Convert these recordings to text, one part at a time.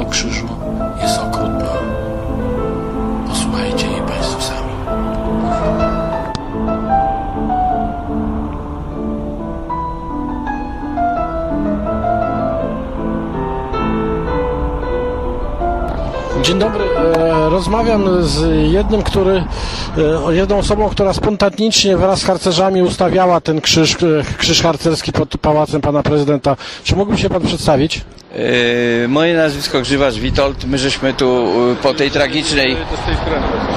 o krzyżu jest okrutna. Posłuchajcie jej Państwo sami. Dzień dobry. E, rozmawiam z jednym, który, e, jedną osobą, która spontanicznie wraz z harcerzami ustawiała ten krzyż, e, krzyż harcerski pod pałacem pana prezydenta. Czy mógłby się pan przedstawić? Yy, Moje nazwisko Grzywacz Witold. My żeśmy tu yy, po tej tragicznej,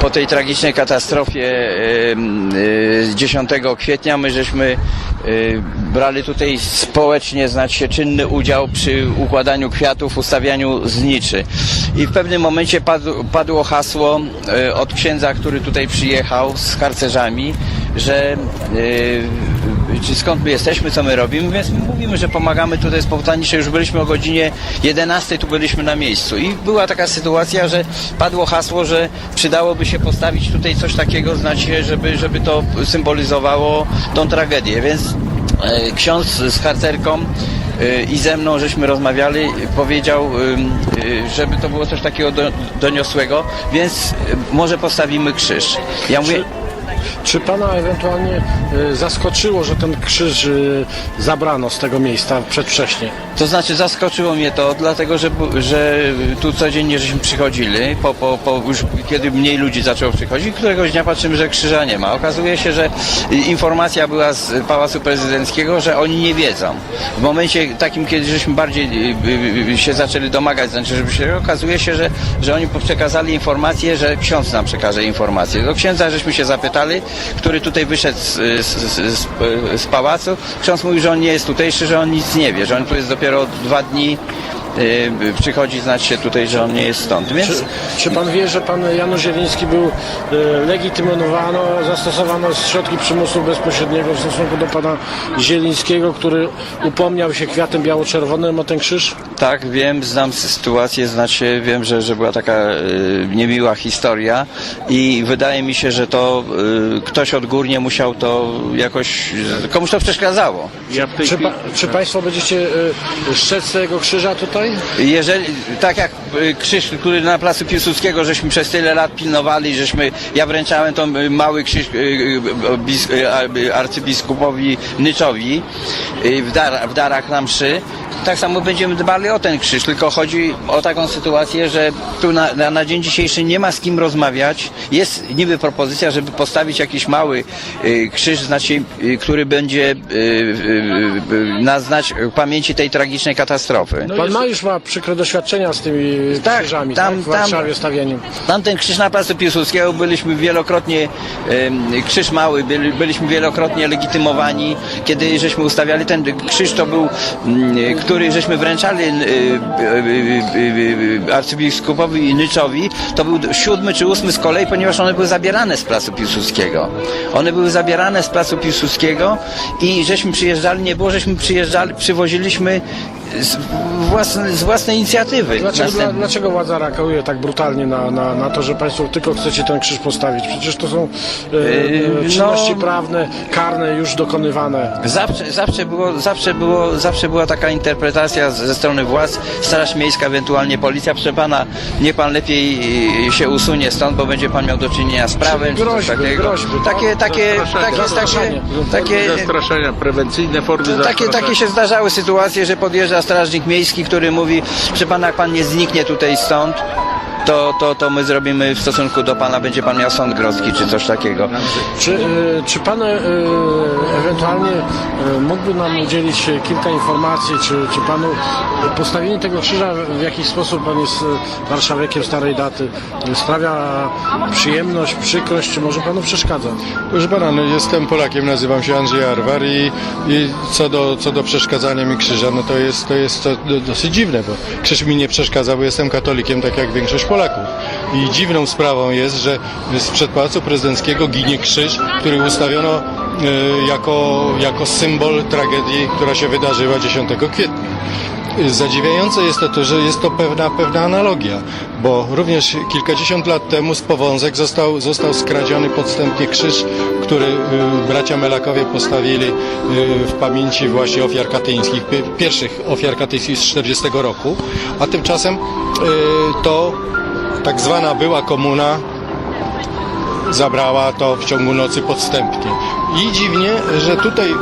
po tej tragicznej katastrofie yy, yy, 10 kwietnia, my żeśmy brali tutaj społecznie, się, czynny udział przy układaniu kwiatów, ustawianiu zniczy. I w pewnym momencie padło, hasło od księdza, który tutaj przyjechał z harcerzami, że yy, skąd my jesteśmy, co my robimy, więc my mówimy, że pomagamy tutaj spontanicznie, już byliśmy o godzinie 11, tu byliśmy na miejscu i była taka sytuacja, że padło hasło, że przydałoby się postawić tutaj coś takiego, znacie, żeby, żeby to symbolizowało tą tragedię, więc e, ksiądz z harcerką e, i ze mną żeśmy rozmawiali, powiedział, y, żeby to było coś takiego do, doniosłego, więc y, może postawimy krzyż. Ja mówię, Czy pana ewentualnie e, zaskoczyło, że ten krzyż e, zabrano z tego miejsca przedwcześnie? To znaczy zaskoczyło mnie to, dlatego że, że tu codziennie żeśmy przychodzili, po, po, po już kiedy mniej ludzi zaczęło przychodzić, któregoś dnia patrzymy, że krzyża nie ma. Okazuje się, że informacja była z Pałacu Prezydenckiego, że oni nie wiedzą. W momencie takim, kiedy żeśmy bardziej y, y, się zaczęli domagać, znaczy, żeby się, okazuje się, że, że oni przekazali informację, że ksiądz nam przekaże informację. Do księdza żeśmy się zapytali, który tutaj wyszedł z, z, z, z, pałacu. Ksiądz mówi, że on nie jest tutejszy, że on nic nie wie, że on tu jest dopiero dwa dni. Y, Przychodzi znać się tutaj, że on nie jest stąd. Więc Czy, czy pan wie, że pan Janusz Zieliński był e, legitymowano, zastosowano środki przymusu bezpośredniego w stosunku do pana Zielińskiego, który upomniał się kwiatem biało-czerwonym o ten krzyż? tak, wiem, znam sytuację, znaczy wiem, że, że była taka y, niemiła historia i wydaje mi się, że to y, ktoś odgórnie musiał to jakoś, komuś to przeszkadzało. Ja Czy, chwili, pa, czy państwo będziecie e, strzec tego krzyża tutaj? Jeżeli, tak jak y, krzyż, który na placu Piłsudskiego, żeśmy przez tyle lat pilnowali, żeśmy, ja wręczałem ten y, mały krzyż y, bis, arcybiskupowi Nyczowi w, dar, w darach na mszy, tak samo będziemy dbali o ten krzyż, tylko chodzi o taką sytuację, że tu na, na, na dzień dzisiejszy nie ma z kim rozmawiać. Jest niby propozycja, żeby postawić jakiś mały y, krzyż, znaczy, y, który będzie y, y, y, na znać pamięci tej tragicznej katastrofy. Pan ma już ma przykre doświadczenia z tymi Tak, krzyżami tam- tak, w tam- Warszawie stawieniem. Tamten krzyż na placu Piłsudskiego byliśmy wielokrotnie, krzyż mały, byli, byliśmy wielokrotnie legitymowani. Kiedy żeśmy ustawiali ten krzyż, to był, mm, który żeśmy wręczali arcybiskupowi Nyczowi, to był siódmy czy ósmy z kolei, ponieważ one były zabierane z placu Piłsudskiego. One były zabierane z placu Piłsudskiego i żeśmy przyjeżdżali, nie było, żeśmy przyjeżdżali, przywoziliśmy z własnej, z własnej inicjatywy. Dlaczego, dla, dlaczego władza reaguje tak brutalnie na, na, na to, że państwo tylko chcecie ten krzyż postawić? Przecież to są e, Yy, e, czynności no- prawne, karne już dokonywane. Zawsze, zawsze, było, zawsze, było, zawsze była taka interpretacja ze strony władz, Straż Miejska, ewentualnie policja. Proszę pana, nie pan lepiej y, się usunie stąd, bo będzie pan miał do czynienia z prawem. czy coś groźby, takiego. groźby, takie, tak? takie, takie, takie, Zastraszanie. takie, zastraszenia, prewencyjne formy takie, zastraszania. takie się zdarzały sytuacje, że podjeżdża strażnik miejski, który mówi, proszę pana, jak pan nie zniknie tutaj stąd, to, to, to my zrobimy w stosunku do pana, będzie pan miał sąd grodzki, czy coś takiego. Czy, e, czy pan e, ewentualnie e, mógłby nam udzielić e, kilka informacji, czy, czy panu e, postawienie tego krzyża w jakiś sposób, pan jest e, warszawiakiem starej daty, e, sprawia przyjemność, przykrość, czy może panu przeszkadza? Proszę pana, no jestem Polakiem, nazywam się Andrzej Arwar i, i co, do, co do przeszkadzania mi krzyża, no to jest, to jest to do, dosyć dziwne, bo krzyż mi nie przeszkadza, bo jestem katolikiem, tak jak większość Polaków. I dziwną sprawą jest, że sprzed Pałacu Prezydenckiego ginie krzyż, który ustawiono e, jako, jako symbol tragedii, która się wydarzyła 10 kwietnia. Zadziwiające jest to, że jest to pewna, pewna analogia, bo również kilkadziesiąt lat temu z Powązek został, został skradziony podstępnie krzyż, który y, bracia Melakowie postawili y, w pamięci właśnie ofiar katyńskich, pi- pierwszych ofiar katyńskich z 40 roku, a tymczasem y, to tak zwana była komuna zabrała to w ciągu nocy podstępnie. I dziwnie, że tutaj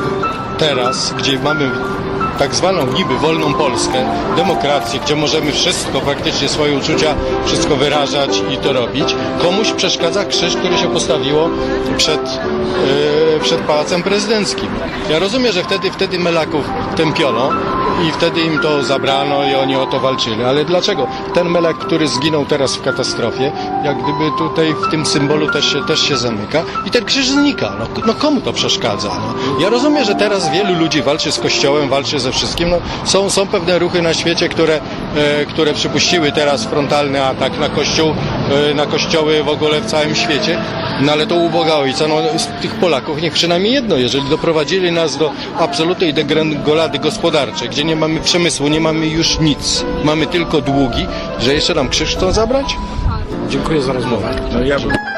teraz, gdzie mamy tak zwaną niby wolną Polskę, demokrację, gdzie możemy wszystko, praktycznie swoje uczucia, wszystko wyrażać i to robić, komuś przeszkadza krzyż, który się postawiło przed, e, przed Pałacem Prezydenckim. Ja rozumiem, że wtedy, wtedy Melaków tępiono i wtedy im to zabrano i oni o to walczyli. Ale dlaczego? Ten Melek, który zginął teraz w katastrofie, jak gdyby tutaj w tym symbolu też się, też się zamyka i ten krzyż znika. No, no komu to przeszkadza? No? Ja rozumiem, że teraz wielu ludzi walczy z Kościołem, walczy ze wszystkim. No, są, są pewne ruchy na świecie, które, e, które przypuściły teraz frontalny atak na Kościół, e, na kościoły w ogóle w całym świecie. No ale to uboga ojca, no z tych Polaków niech przynajmniej jedno, jeżeli doprowadzili nas do absolutnej degrengolady gospodarczej, gdzie nie mamy przemysłu, nie mamy już nic, mamy tylko długi, że jeszcze nam krzyż chcą zabrać? Dziękuję za rozmowę. No ja bym